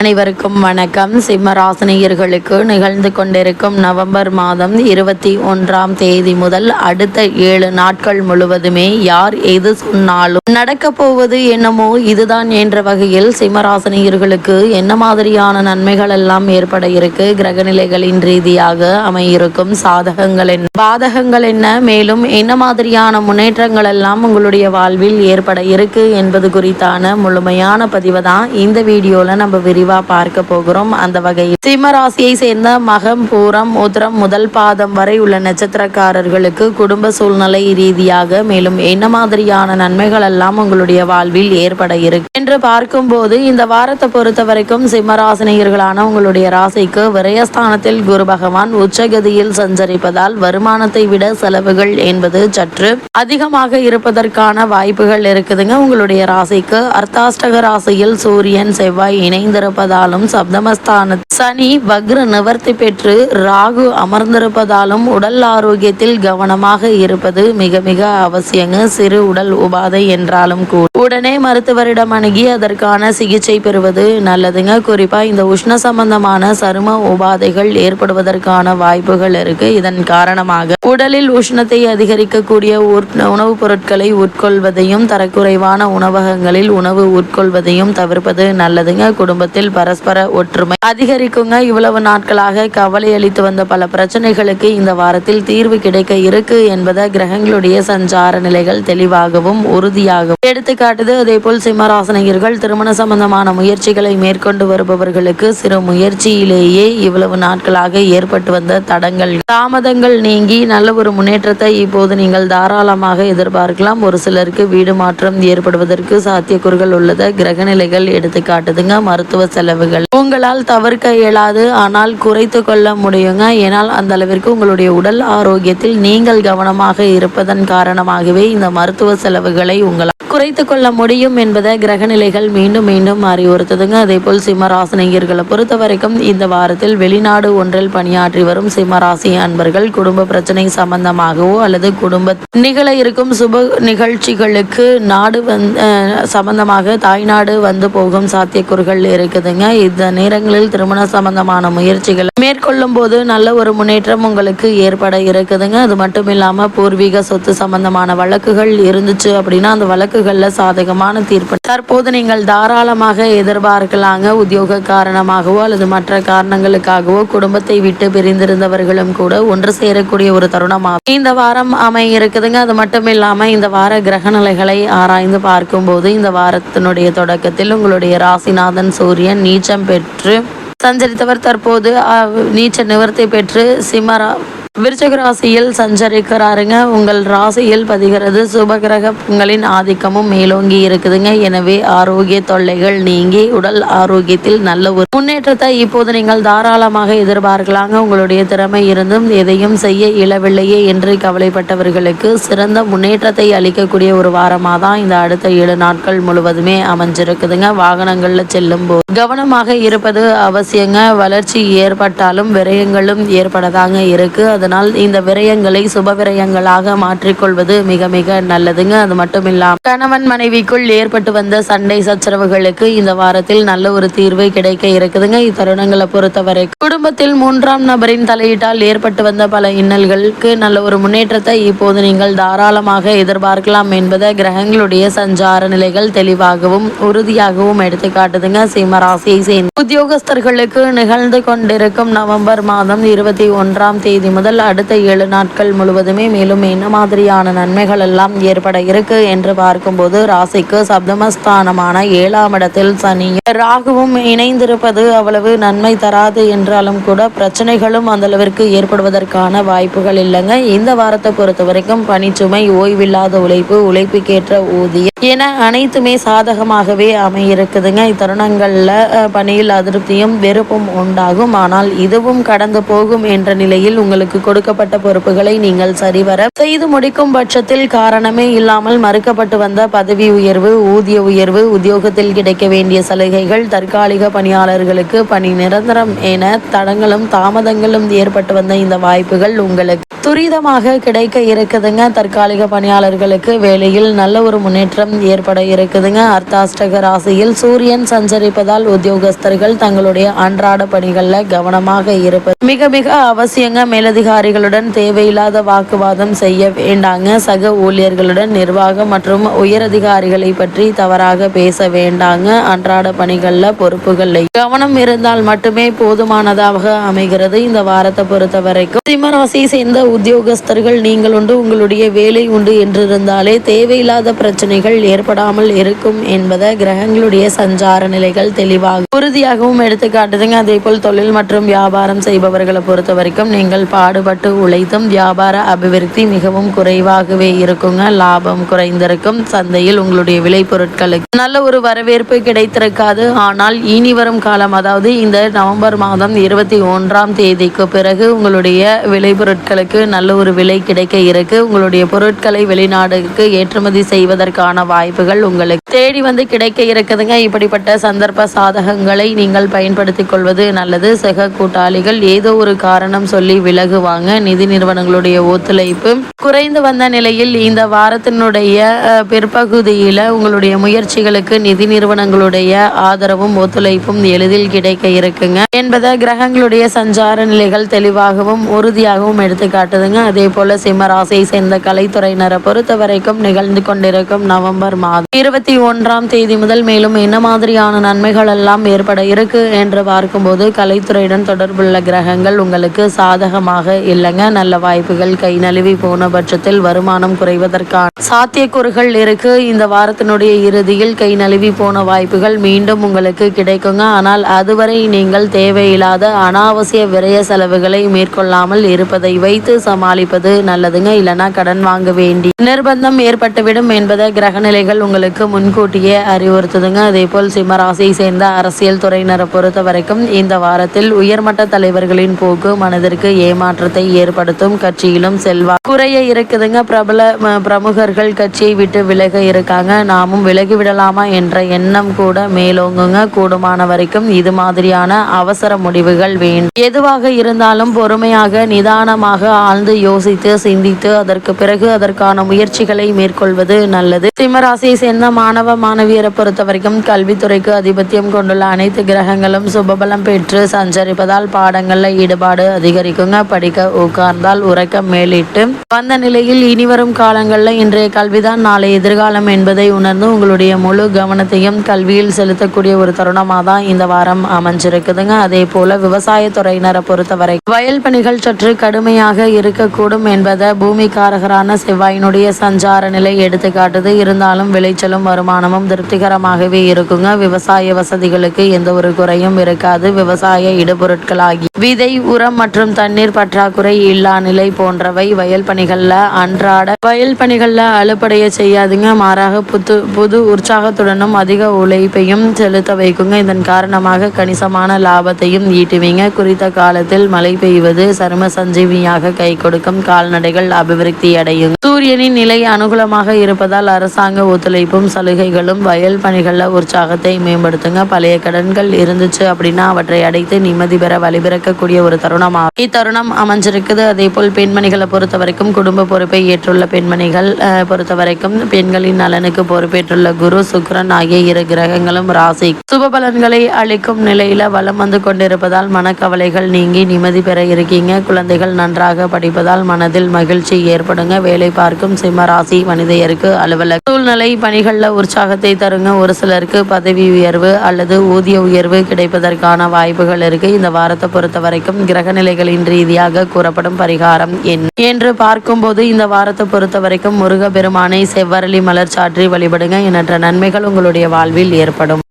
அனைவருக்கும் வணக்கம். சிம்மராசினியர்களுக்கு நிகழ்ந்து கொண்டிருக்கும் நவம்பர் மாதம் இருபத்தி ஒன்றாம் தேதி முதல் அடுத்த ஏழு நாட்கள் முழுவதுமே யார் எது சொன்னாலும் நடக்க போவது என்னமோ இதுதான் என்ற வகையில் சிம்மராசினியர்களுக்கு என்ன மாதிரியான நன்மைகள் எல்லாம் ஏற்பட இருக்கு? கிரகநிலைகளின் ரீதியாக அமையிருக்கும் சாதகங்கள் என்ன பாதகங்கள் என்ன? மேலும் என்ன மாதிரியான முன்னேற்றங்கள் எல்லாம் உங்களுடைய வாழ்வில் ஏற்பட இருக்கு என்பது குறித்தான முழுமையான பதிவை தான் இந்த வீடியோல நம்ம விரிவாக பார்க்க போகிறோம். அந்த வகையில் சிம்ம ராசியை சேர்ந்த மகம் பூரம் உத்திரம் முதல் பாதம் வரை உள்ள நட்சத்திரக்காரர்களுக்கு குடும்ப சூழ்நிலை ரீதியாக மேலும் என்ன மாதிரியான நன்மைகள் எல்லாம் உங்களுடைய வாழ்வில் ஏற்பட இருக்கு என்று பார்க்கும்போது இந்த வாரத்தை பொறுத்த வரைக்கும் சிம்மராசினியர்களான உங்களுடைய ராசிக்கு விரயஸ்தானத்தில் குரு பகவான் உச்சகதியில் சஞ்சரிப்பதால் வருமானத்தை விட செலவுகள் என்பது சற்று அதிகமாக இருப்பதற்கான வாய்ப்புகள் இருக்குதுங்க. உங்களுடைய ராசிக்கு அர்த்தாஷ்டக ராசியில் சூரியன் செவ்வாய் இருப்பதாலும் சப்தமஸ்தான சனி வக்ர நிவர்த்தி பெற்று ராகு அமர்ந்திருப்பதாலும் உடல் ஆரோக்கியத்தில் கவனமாக இருப்பது மிக மிக அவசியங்க. சிறு உடல் உபாதை என்றாலும் கூட. உடனே மருத்துவரிடம் அணுகி அதற்கான சிகிச்சை பெறுவது நல்லதுங்க. குறிப்பாக இந்த உஷ்ண சம்பந்தமான சரும உபாதைகள் ஏற்படுவதற்கான வாய்ப்புகள் இருக்கு. இதன் காரணமாக உடலில் உஷ்ணத்தை அதிகரிக்கக்கூடிய உட்- உணவுப் பொருட்களை உட்கொள்வதையும் தரக்குறைவான உணவகங்களில் உணவு உட்கொள்வதையும் தவிர்ப்பது நல்லதுங்க. குடும்பத்தில் பரஸ்பர ஒற்றுமை அதிகரிக்குங்க. இவ்வளவு நாட்களாக கவலை அளித்து வந்த பல பிரச்சனைகளுக்கு இந்த வாரத்தில் தீர்வு கிடைக்க இருக்கு என்பதை கிரகங்களுடைய சஞ்சார நிலைகள் தெளிவாகவும் உறுதியாகவும் எடுத்துக்காட்டு அதே போல் சிம்மராசனையர்கள் திருமண சம்பந்தமான முயற்சிகளை மேற்கொண்டு வருபவர்களுக்கு சிறு முயற்சியிலேயே இவ்வளவு நாட்களாக ஏற்பட்டு வந்த தடங்கள். தாமதங்கள் நீங்கி நல்ல ஒரு முன்னேற்றத்தை இப்போது நீங்கள் தாராளமாக எதிர்பார்க்கலாம். ஒரு சிலருக்கு வீடு மாற்றம் ஏற்படுவதற்கு சாத்தியக்கூறுகள் உள்ளத கிரகநிலைகள் எடுத்து காட்டுதுங்க. மருத்துவ செலவுகள். உங்களால் தவிர்க்க இயலாது. ஆனால் குறைத்து கொள்ள முடியுங்க. ஏனால் அந்த அளவிற்கு உங்களுடைய உடல் ஆரோக்கியத்தில் நீங்கள் கவனமாக இருப்பதன் காரணமாகவே இந்த மருத்துவ செலவுகளை உங்களால் குறைத்து கொள்ள முடியும் என்பதை கிரகநிலைகள் மீண்டும் மீண்டும் அறிவுறுத்துதுங்க. அதே போல் சிம்மராசினியர்களை பொறுத்த வரைக்கும் இந்த வாரத்தில் வெளிநாடு ஒன்றில் பணியாற்றி வரும் சிம்மராசி அன்பர்கள் குடும்ப பிரச்சனை சம்பந்தமாகவோ அல்லது குடும்ப நிகழ இருக்கும் சுப நிகழ்ச்சிகளுக்கு நாடு வந்து சம்பந்தமாக தாய்நாடு வந்து போகும் சாத்தியக்கூறுகள் இருக்குதுங்க. இந்த நேரங்களில் திருமண சம்பந்தமான முயற்சிகள் மேற்கொள்ளும் போது நல்ல ஒரு முன்னேற்றம் உங்களுக்கு ஏற்பட இருக்குதுங்க. அது மட்டும் இல்லாமல் பூர்வீக சொத்து சம்பந்தமான வழக்குகள் இருந்துச்சு அப்படின்னா அந்த வழக்கு வழக்குகளில் சாதகமான தீர்ப்பு. தற்போது நீங்கள் தாராளமாக எதிர்பார்க்கலாங்க உத்தியோக காரணமாகவோ அல்லது மற்ற காரணங்களுக்காகவோ குடும்பத்தை விட்டு பிரிந்திருந்தவர்களும் கூட ஒன்று சேரக்கூடிய ஒரு தருணமாக இந்த வாரம் அமைய இருக்குதுங்க அது மட்டும் இல்லாமல் இந்த வார கிரக நிலைகளை ஆராய்ந்து பார்க்கும்போது இந்த வாரத்தினுடைய தொடக்கத்தில் உங்களுடைய ராசிநாதன் சூரியன் நீச்சம் பெற்று சஞ்சரித்தவர் தற்போது நீச்ச நிவர்த்தி பெற்று சிம்மரா விருச்சக ராசியில் சஞ்சரிக்கிறாருங்க. உங்கள் ராசியில் பதிகிறது சுபகிரகங்களின் ஆதிக்கமும் மேலோங்கி இருக்குதுங்க. எனவே ஆரோக்கிய தொல்லைகள் நீங்கி உடல் ஆரோக்கியத்தில் நல்ல ஒரு முன்னேற்றத்தை இப்போது நீங்கள் தாராளமாக எதிர்பார்க்கலாங்க. உங்களுடைய திறமை இருந்தும் எதையும் செய்ய இயலவில்லையே என்று கவலைப்பட்டவர்களுக்கு சிறந்த முன்னேற்றத்தை அளிக்கக்கூடிய ஒரு வாரமாக தான் இந்த அடுத்த ஏழு நாட்கள் முழுவதுமே அமைஞ்சிருக்குதுங்க. வாகனங்கள்ல செல்லும் போது கவனமாக இருப்பது அவசியங்க. வளர்ச்சி ஏற்பட்டாலும் விரயங்களும் ஏற்படதாங்க இருக்கு. அதனால் இந்த விரயங்களை சுப விரயங்களாக மாற்றிக்கொள்வது மிக மிக நல்லதுங்க. அது மட்டும் இல்லாம கணவன் மனைவிக்குள் ஏற்பட்டு வந்த சண்டை சச்சரவுகளுக்கு இந்த வாரத்தில் நல்ல ஒரு தீர்வு கிடைக்க இருக்குதுங்க. இத்தருணங்களை பொறுத்தவரை குடும்பத்தில் மூன்றாம் நபரின் தலையீட்டால் ஏற்பட்டு வந்த பல இன்னல்களுக்கு நல்ல ஒரு முன்னேற்றத்தை இப்போது நீங்கள் தாராளமாக எதிர்பார்க்கலாம் என்பதை கிரகங்களுடைய சஞ்சார நிலைகள் தெளிவாகவும் உறுதியாகவும் எடுத்து காட்டுதுங்க. சிம்மராசியை சேர்ந்த உத்தியோகஸ்தர்களுக்கு நிகழ்ந்து கொண்டிருக்கும் நவம்பர் மாதம் இருபத்தி ஒன்றாம் தேதி முதல் அடுத்த ஏழு நாட்கள் முழுவதுமே மேலும் என்ன மாதிரியான நன்மைகள் எல்லாம் ஏற்பட இருக்கு என்று பார்க்கும்போது ராசிக்கு சப்தமஸ்தானமான ஏழாம் இடத்தில் சனி ராகுவும் இணைந்திருப்பது அவ்வளவு நன்மை தராது என்றாலும் கூட பிரச்சனைகளும் அந்த அளவிற்கு ஏற்படுவதற்கான வாய்ப்புகள் இல்லைங்க. இந்த வாரத்தை பொறுத்த வரைக்கும் பணிச்சுமை ஓய்வில்லாத உழைப்பு உழைப்புக்கேற்ற ஊதியம் என அனைத்துமே சாதகமாகவே அமையிருக்குதுங்க. இத்தருணங்களில் பணியில் அதிருப்தியும் வெறுப்பும் உண்டாகும். ஆனால் இதுவும் கடந்து போகும் என்ற நிலையில் உங்களுக்கு கொடுக்கப்பட்ட பொறுப்புகளை நீங்கள் சரிவர செய்து முடிக்கும் பட்சத்தில் காரணமே இல்லாமல் மறுக்கப்பட்டு வந்த பதவி உயர்வு ஊதிய உயர்வு உத்தியோகத்தில் கிடைக்க வேண்டிய சலுகைகள் தற்காலிக பணியாளர்களுக்கு பணி நிரந்தரம் என தடங்களும் தாமதங்களும் ஏற்பட்டு வந்த இந்த வாய்ப்புகள் உங்களுக்கு துரிதமாக கிடைக்க இருக்குதுங்க. தற்காலிக பணியாளர்களுக்கு வேலையில் நல்ல ஒரு முன்னேற்றம் ஏற்பட இருக்குதுங்க. அர்த்தாஷ்டக ராசியில் சூரியன் சஞ்சரிப்பதால் உத்தியோகஸ்தர்கள் தங்களுடைய அன்றாட பணிகளில் கவனமாக இருப்பது மிக மிக அவசியங்க. அதிகாரிகளுடன் தேவையில்லாத வாக்குவாதம் செய்ய வேண்டாங்க. சக ஊழியர்களுடன் நிர்வாகம் மற்றும் உயரதிகாரிகளை பற்றி தவறாக பேச வேண்டாங்க. அன்றாட பணிகளில் பொறுப்புகளை கவனம் இருந்தால் மட்டுமே போதுமானதாக அமைகிறது. இந்த வாரத்தை பொறுத்த வரைக்கும் சிம்மராசியை சேர்ந்த உத்தியோகஸ்தர்கள் நீங்கள் உண்டு உங்களுடைய வேலை உண்டு என்றிருந்தாலே தேவையில்லாத பிரச்சனைகள் ஏற்படாமல் இருக்கும் என்பதை கிரகங்களுடைய சஞ்சார நிலைகள் தெளிவாக உறுதியாகவும் எடுத்துக்காட்டுதுங்க. அதே போல் தொழில் மற்றும் வியாபாரம் செய்பவர்களை பொறுத்த வரைக்கும் நீங்கள் பாடுபட்டு உழைத்தும் வியாபார அபிவிருத்தி மிகவும் குறைவாகவே இருக்குங்க. லாபம் குறைந்திருக்கும். சந்தையில் உங்களுடைய விளைபொருட்களுக்கு நல்ல ஒரு வரவேற்பு கிடைத்திருக்காது. ஆனால் இனி வரும் காலம் அதாவது இந்த நவம்பர் மாதம் இருபத்தி ஒன்றாம் தேதிக்கு பிறகு உங்களுடைய விளைபொருட்களுக்கு நல்ல ஒரு விலை கிடைக்க இருக்கு. உங்களுடைய பொருட்களை வெளிநாடுக்கு ஏற்றுமதி செய்வதற்கான வாய்ப்புகள் உங்களுக்கு தேடி வந்து கிடைக்க இருக்குதுங்க. இப்படிப்பட்ட சந்தர்ப்ப சாதகங்களை நீங்கள் பயன்படுத்திக் கொள்வது நல்லது. சக கூட்டாளிகள் ஏதோ ஒரு காரணம் சொல்லி விலகுவாங்க நிதி நிறுவனங்களுடைய ஒத்துழைப்பு குறைந்து வந்த நிலையில் இந்த வாரத்தினுடைய பிற்பகுதியில் உங்களுடைய முயற்சிகளுக்கு நிதி நிறுவனங்களுடைய ஆதரவும் ஒத்துழைப்பும் எளிதில் கிடைக்க இருக்குங்க. என்பதை கிரகங்களுடைய சஞ்சார நிலைகள் தெளிவாகவும் உறுதியாகவும் எடுத்து காட்டுதுங்க. அதே போல சிம்மராசியை சேர்ந்த கலைத்துறையினரை பொறுத்த வரைக்கும் நிகழ்ந்து கொண்டிருக்கும் நவம்பர் மாதம் இருபத்தி ஒன்றாம் தேதி முதல் மேலும் என்ன மாதிரியான நன்மைகள் எல்லாம் ஏற்பட இருக்கு என்று பார்க்கும்போது கலைத்துறையுடன் தொடர்புள்ள கிரகங்கள் உங்களுக்கு சாதகமாக இல்லைங்க. நல்ல வாய்ப்புகள். கை நழுவி போன பட்சத்தில் வருமானம் குறைவதற்கான சாத்தியக்கூறுகள் இருக்கு. இந்த வாரத்தினுடைய இறுதியில் கை நழுவி போன வாய்ப்புகள் மீண்டும் உங்களுக்கு கிடைக்குங்க. ஆனால் அதுவரை நீங்கள் தேவையில்லாத அனாவசிய விரய செலவுகளை மேற்கொள்ளாமல் இருப்பதை வைத்து சமாளிப்பது நல்லதுங்க. இல்லைன்னா கடன் வாங்க வேண்டி நிர்பந்தம் ஏற்பட்டுவிடும் என்பதை கிரகநிலைகள் உங்களுக்கு முன்கூட்டியே அறிவுறுத்துதுங்க. அதே போல் சிம்மராசியை சேர்ந்த அரசியல் துறையினரை பொறுத்த வரைக்கும் இந்த வாரத்தில் உயர்மட்ட தலைவர்களின் போக்கு மனதிற்கு ஏமாற்றத்தை ஏற்படுத்தும் கட்சியிலும் செல்வா குறைய இருக்குதுங்க. பிரபல பிரமுகர்கள் கட்சியை விட்டு விலக இருக்காங்க. நாமும் விலகி விடலாமா என்ற எண்ணம் கூட மேலோங்குங்க. கூடுமான வரைக்கும் இது மாதிரியான அவசர முடிவுகள் வேண்டும் எதுவாக இருந்தாலும் பொறுமையாக நிதானமாக ஆழ்ந்து யோசித்து சிந்தித்து அதற்கு பிறகு அதற்கான முயற்சிகளை மேற்கொள்வது நல்லது. சிம்மராசியை சேர்ந்த மாணவ மாணவியரை பொறுத்த வரைக்கும் கல்வித்துறைக்கு அதிபத்தியம் கொண்டுள்ள அனைத்து கிரகங்களும் சுபபலம் பெற்று சஞ்சரிப்பதால் பாடங்களில் ஈடுபாடு அதிகரிக்குங்க. படி படிக்க உட்கார்ந்தால் உரைக்க மேலிட்டு. வந்த நிலையில் இனிவரும் காலங்களில் இன்றைய கல்விதான் நாளை எதிர்காலம் என்பதை உணர்ந்து உங்களுடைய முழு கவனத்தையும் கல்வியில் செலுத்தக்கூடிய ஒரு தருணமாக தான் இந்த வாரம் அமைஞ்சிருக்குதுங்க. அதே போல விவசாயத்துறையினரை பொறுத்தவரை வயல் பணிகள் சற்று கடுமையாக இருக்கக்கூடும் என்பதை பூமிக்காரகரான செவ்வாயினுடைய சஞ்சார நிலை எடுத்துக்காட்டுது. இருந்தாலும் விளைச்சலும் வருமானமும் திருப்திகரமாகவே இருக்குங்க. விவசாய வசதிகளுக்கு எந்த ஒரு குறையும் இருக்காது. விவசாய இடுபொருட்களாகி விதை உரம் மற்றும் தண்ணீர் பற்றாக்குறை இல்லா நிலை போன்றவை வயல் பணிகளில் அன்றாட வயல் பணிகளில் அலுப்படைய செய்யாதுங்க. மாறாக புத்து புது உற்சாகத்துடனும் அதிக உழைப்பையும் செலுத்த வைக்குங்க. இதன் காரணமாக கணிசமான லாபத்தையும் ஈட்டுவீங்க. குறித்த காலத்தில் மழை பெய்வது சரும சஞ்சீவியாக கை கொடுக்கும். கால்நடைகள் அபிவிருத்தி அடையும் சூரியனின் நிலை அனுகூலமாக இருப்பதால் அரசாங்க ஒத்துழைப்பும் சலுகைகளும் வயல் பணிகள்ல உற்சாகத்தை மேம்படுத்துங்க. பழைய கடன்கள் இருந்துச்சு அப்படின்னா அவற்றை அடைத்து நிம்மதி பெற வழிபிறக்கக்கூடிய ஒரு தருணமாக இத்தருணம் அமைஞ்சிருக்குது. அதே போல் பெண்மணிகளை பொறுத்த வரைக்கும் குடும்ப பொறுப்பை ஏற்றுள்ள பெண்மணிகள் பொறுத்த வரைக்கும் பெண்களின் நலனுக்கு பொறுப்பேற்றுள்ள குரு சுக்ரன் ஆகிய இரு கிரகங்களும் ராசி. சுப பலன்களை அளிக்கும் நிலையில வலம் வந்து கொண்டிருப்பதால் மனக்கவலைகள் நீங்கி நிம்மதி பெற இருக்கீங்க. குழந்தைகள் நன்றாக படிப்பதால் மனதில் மகிழ்ச்சி ஏற்படுங்க. வேலை பார்க்கும் சிம்ம ராசி மனிதையருக்கு அலுவலக சூழ்நிலை பணிகளில் உற்சாகத்தை தருங்க. ஒரு சிலருக்கு பதவி உயர்வு அல்லது ஊதிய உயர்வு கிடைப்பதற்கான வாய்ப்புகள் இருக்கு. இந்த வாரத்தை பொறுத்த வரைக்கும் கிரக நிலைகளின் ரீதியாக கூறப்படும் பரிகாரம் என்ன என்று பார்க்கும்போது இந்த வாரத்தை பொறுத்த வரைக்கும் முருக பெருமானை செவ்வரளி மலர் சாற்றி வழிபடுங்க. எண்ணற்ற நன்மைகள் உங்களுடைய வாழ்வில் ஏற்படும்.